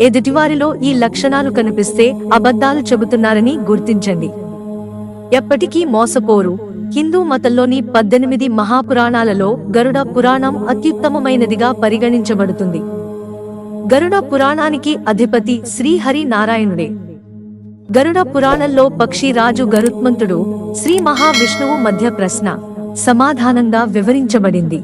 ఎదుటివారిలో ఈ లక్షణాలు కనిపిస్తే అబద్ధాలు చెబుతున్నారని గుర్తించండి. ఎప్పటికీ మోసపోరు. హిందూ మతంలోని పద్దెనిమిది మహాపురాణాలలో గరుడ పురాణం అత్యుత్తమమైనదిగా పరిగణించబడుతుంది. గరుడ పురాణానికి అధిపతి శ్రీహరి నారాయణుడే. గరుడ పురాణంలో పక్షిరాజు గరుత్మంతుడు శ్రీ మహావిష్ణువు మధ్య ప్రశ్న సమాధానంగా వివరించబడింది.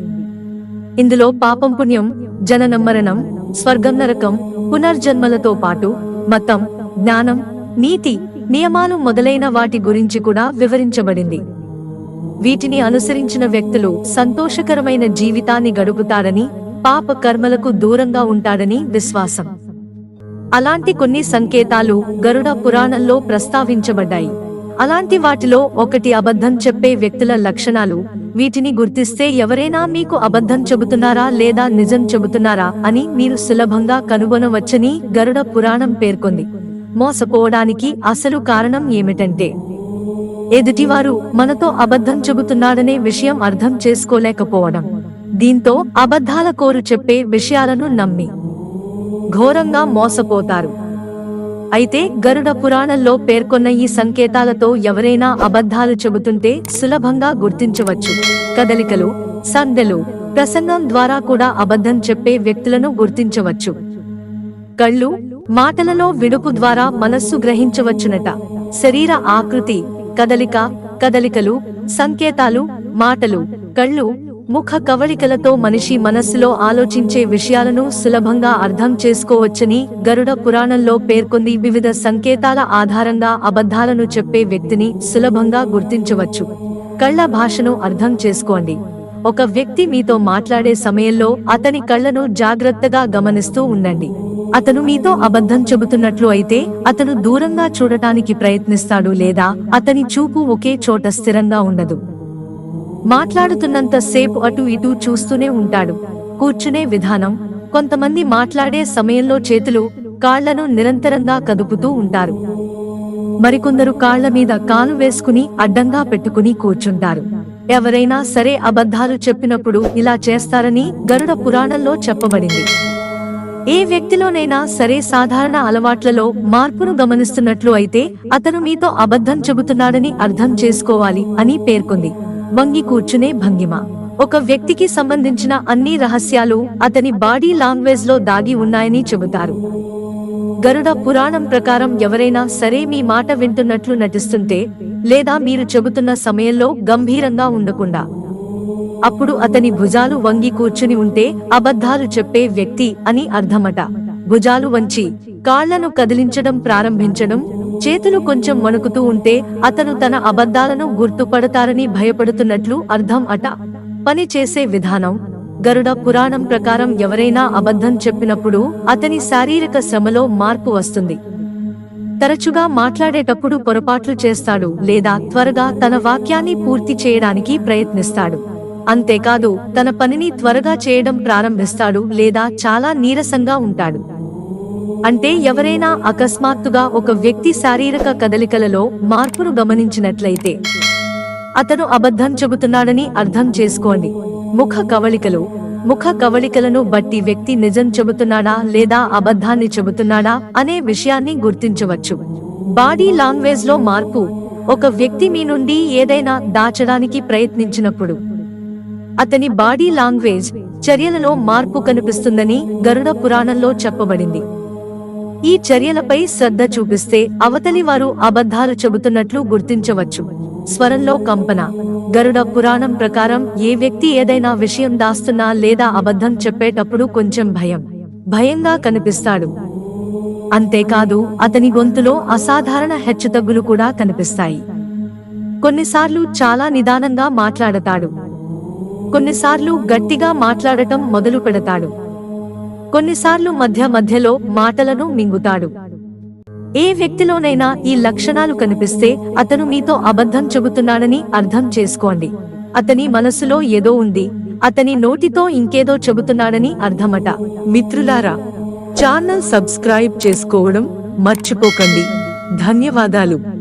ఇందులో పాపం పుణ్యం జననం మరణం స్వర్గం నరకం పునర్జన్మలతో పాటు మతం జ్ఞానం నీతి నియమాలు మొదలైన వాటి గురించి కూడా వివరించబడింది. వీటిని అనుసరించిన వ్యక్తులు సంతోషకరమైన జీవితాన్ని గడుపుతారని పాప కర్మలకు దూరంగా ఉంటాడని విశ్వాసం. అలాంటి కొన్ని సంకేతాలు గరుడ పురాణంలో ప్రస్తావించబడ్డాయి. అలాంటి వాటిలో ఒకటి అబద్ధం చెప్పే వ్యక్తుల లక్షణాలు వీటిని గుర్తిస్తే ఎవరైనా మీకు అబద్ధం చెబుతున్నారా లేదా నిజం చెబుతున్నారా అని మీరు సులభంగా కనుగొనవచ్చని గరుడ పురాణం పేర్కొంది. మోసపోవడానికి అసలు కారణం ఏమిటంటే ఎదుటివారు మనతో అబద్ధం చెబుతున్నాడనే విషయం అర్థం చేసుకోలేకపోవడం. దీంతో అబద్ధాల కోరు చెప్పే విషయాలను నమ్మి ఘోరంగా మోసపోతారు. అయితే గరుడ పురాణంలో పేర్కొన్న ఈ సంకేతాలతో ఎవరైనా అబద్ధాలు చెబుతుంటే సులభంగా గుర్తించవచ్చు. కదలికలు సందెలు ప్రసంగం ద్వారా కూడా అబద్ధం చెప్పే వ్యక్తులను గుర్తించవచ్చు. కళ్ళు మాటలలో విడుపు ద్వారా మనస్సు గ్రహించవచ్చునట. శరీర ఆకృతి కదలిక కదలికలు సంకేతాలు మాటలు కళ్ళు ముఖ కవళికలతో మనిషి మనస్సులో ఆలోచించే విషయాలను సులభంగా అర్థం చేసుకోవచ్చని గరుడ పురాణంలో పేర్కొంది. వివిధ సంకేతాల ఆధారంగా అబద్ధాలను చెప్పే వ్యక్తిని సులభంగా గుర్తించవచ్చు. కళ్ళ భాషను అర్థం చేసుకోండి. ఒక వ్యక్తి మీతో మాట్లాడే సమయంలో అతని కళ్ళను జాగ్రత్తగా గమనిస్తూ ఉండండి. అతను మీతో అబద్ధం చెబుతున్నట్లు అయితే అతను దూరంగా చూడటానికి ప్రయత్నిస్తాడు లేదా అతని చూపు ఒకే చోట స్థిరంగా ఉండదు. మాట్లాడుతున్నంత సేపు అటు ఇటు చూస్తూనే ఉంటాడు. కూర్చునే విధానం కొంతమంది మాట్లాడే సమయంలో చేతులు కాళ్ళను నిరంతరంగా కదుపుతూ ఉంటారు. మరికొందరు కాళ్ళ మీద కాలు వేసుకుని అడ్డంగా పెట్టుకుని కూర్చుంటారు. ఎవరైనా సరే అబద్ధాలు చెప్పినప్పుడు ఇలా చేస్తారని గరుడ పురాణంలో చెప్పబడింది. ఏ వ్యక్తిలోనైనా సరే సాధారణ అలవాట్లలో మార్పును గమనిస్తున్నట్లు అయితే అతను మీతో అబద్ధం చెబుతున్నాడని అర్థం చేసుకోవాలి అని పేర్కొంది. వంగి కూర్చునే భంగిమ. ఒక వ్యక్తికి సంబంధించిన అన్ని రహస్యాలు అతని బాడీ లాంగ్వేజ్లో దాగి ఉన్నాయని చెబుతారు. గరుడ పురాణం ప్రకారం ఎవరైనా సరే మీ మాట వింటున్నట్లు నటిస్తుంటే లేదా మీరు చెబుతున్న సమయంలో గంభీరంగా ఉండకుండా. అప్పుడు అతని భుజాలు వంగి కూర్చుని ఉంటే అబద్ధాలు చెప్పే వ్యక్తి అని అర్థమట. భుజాలు వంచి కాళ్ళను కదిలించడం ప్రారంభించడం చేతులు కొంచెం వణుకుతూ ఉంటే అతను తన అబద్ధాలను గుర్తుపడతారని భయపడుతున్నట్లు అర్థం అట. పని చేసే విధానం. గరుడ పురాణం ప్రకారం ఎవరైనా అబద్ధం చెప్పినప్పుడు అతని శారీరక శ్రమలో మార్పు వస్తుంది. తరచుగా మాట్లాడేటప్పుడు పొరపాట్లు చేస్తాడు లేదా త్వరగా తన వాక్యాన్ని పూర్తి చేయడానికి ప్రయత్నిస్తాడు. అంతేకాదు తన పనిని త్వరగా చేయడం ప్రారంభిస్తాడు లేదా చాలా నీరసంగా ఉంటాడు. అంటే ఎవరైనా అకస్మాత్తుగా ఒక వ్యక్తి శారీరక కదలికలలో మార్పును గమనించినట్లయితే అతను అబద్ధం చెబుతున్నాడని అర్థం చేసుకోండి. ముఖ కవళికలు ముఖ కవళికలను బట్టి వ్యక్తి నిజం చెబుతున్నాడా లేదా అబద్ధాన్ని చెబుతున్నాడా అనే విషయాన్ని గుర్తించవచ్చు. బాడీ లాంగ్వేజ్లో మార్పు ఒక వ్యక్తి మీ నుండి ఏదైనా దాచడానికి ప్రయత్నించినప్పుడు అతని బాడీ లాంగ్వేజ్ చర్యలలో మార్పు కనిపిస్తుందని గరుడ పురాణంలో చెప్పబడింది. ఈ చర్యలపై శ్రద్ధ చూపిస్తే అవతలి వారు అబద్ధాలు చెబుతున్నట్లు గుర్తించవచ్చు. స్వరంలో కంపన. గరుడ పురాణం ప్రకారం ఏ వ్యక్తి ఏదైనా విషయం దాస్తున్నా లేదా అబద్ధం చెప్పేటప్పుడు కొంచెం భయం. భయంగా కనిపిస్తాడు. అంతేకాదు అతని గొంతులో అసాధారణ హెచ్చుతగ్గులు కూడా కనిపిస్తాయి. కొన్నిసార్లు చాలా నిదానంగా మాట్లాడతాడు. కొన్నిసార్లు గట్టిగా మాట్లాడటం మొదలు పెడతాడు కొన్నిసార్లు మధ్య మధ్యలో మాటలను మింగుతాడు. ఏ వ్యక్తిలోనైనా ఈ లక్షణాలు కనిపిస్తే అతను మీతో అబద్ధం చెబుతున్నాడని అర్థం చేసుకోండి. అతని మనసులో ఏదో ఉంది. అతని నోటితో ఇంకేదో చెబుతున్నాడని అర్థమట. మిత్రులారా ఛానల్ సబ్స్క్రైబ్ చేసుకోవడం మర్చిపోకండి. ధన్యవాదాలు.